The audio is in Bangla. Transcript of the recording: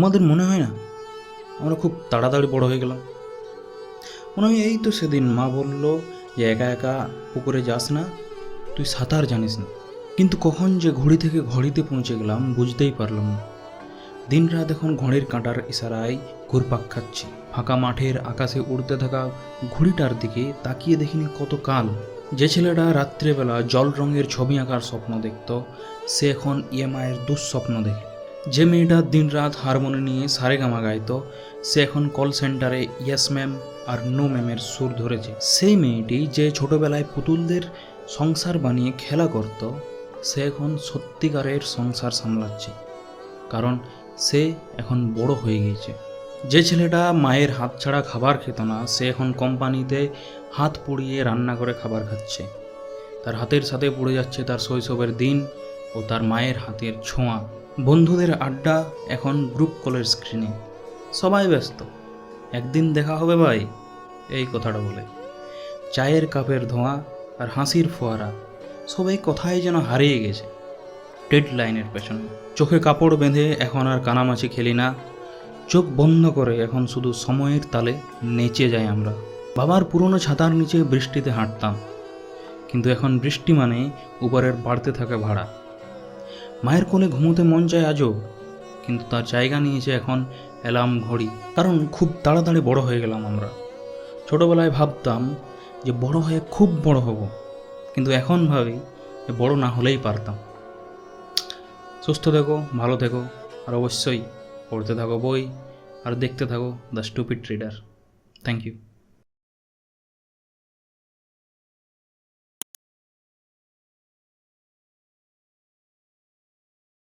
আমাদের মনে হয় না। আমরা খুব তাড়াতাড়ি বড় হয়ে গেলাম। মনে হয় এই তো সেদিন মা বলল যে একা একা পুকুরে যাস না, তুই সাঁতার জানিস না। কিন্তু কখন যে ঘড়ি থেকে ঘড়িতে পৌঁছে গেলাম বুঝতেই পারলাম না। দিন রাত এখন ঘড়ির কাঁটার ইশারায় ঘুরপাক খাচ্ছি। ফাঁকা মাঠের আকাশে উড়তে থাকা ঘুড়িটার দিকে তাকিয়ে দেখিনি কত কাল। যে ছেলেটা রাত্রেবেলা জল রঙের ছবি আঁকার স্বপ্ন দেখত, সে এখন ইএমআইয়ের দুঃস্বপ্ন দেখে। যে মেয়েটা দিনরাত হারমোনি নিয়ে সারেগামা গাইতো, সে এখন কল সেন্টারে ইয়েস ম্যাম আর নো ম্যামের সুর ধরেছে। সেই মেয়েটি যে ছোটবেলায় পুতুলদের সংসার বানিয়ে খেলা করত, সে এখন সত্যিকারের সংসার সামলাচ্ছে। কারণ সে এখন বড় হয়ে গিয়েছে। যে ছেলেটা মায়ের হাত ছাড়া খাবার খেত না, সে এখন কোম্পানিতে হাত পুড়িয়ে রান্না করে খাবার খাচ্ছে। তার হাতের সাথে পড়ে যাচ্ছে তার শৈশবের দিন ও তার মায়ের হাতের ছোঁয়া। বন্ধুদের আড্ডা এখন গ্রুপ কলের স্ক্রিনে সবাই ব্যস্ত। একদিন দেখা হবে ভাই, এই কথাটা বলে। চায়ের কাপের ধোঁয়া আর হাসির ফোয়ারা, সবাই কথাই যেন হারিয়ে গেছে। ডেড লাইনের পেছনে। চোখে কাপড় বেঁধে এখন আর কানামাছি খেলি না। চোখ বন্ধ করে এখন শুধু সময়ের তালে নেচে যাই আমরা। বাবার পুরনো ছাতার নিচে বৃষ্টিতে হাঁটতাম। কিন্তু এখন বৃষ্টি মানে উপরের বাড়তে থাকে ভাড়া। মায়ের কোলে ঘুমোতে মন চায় আজও, কিন্তু তার জায়গা নিয়েছে এখন অ্যালার্ম ঘড়ি। কারণ খুব তাড়াতাড়ি বড় হয়ে গেলাম আমরা। ছোটোবেলায় ভাবতাম যে বড় হয়ে খুব বড় হব, কিন্তু এখন ভাবি যে বড় না হলেই পারতাম। সুস্থ থেকো, ভালো থেকো, আর অবশ্যই পড়তে থাকো বই, আর দেখতে থাকো the Stupid Reader. Thank you.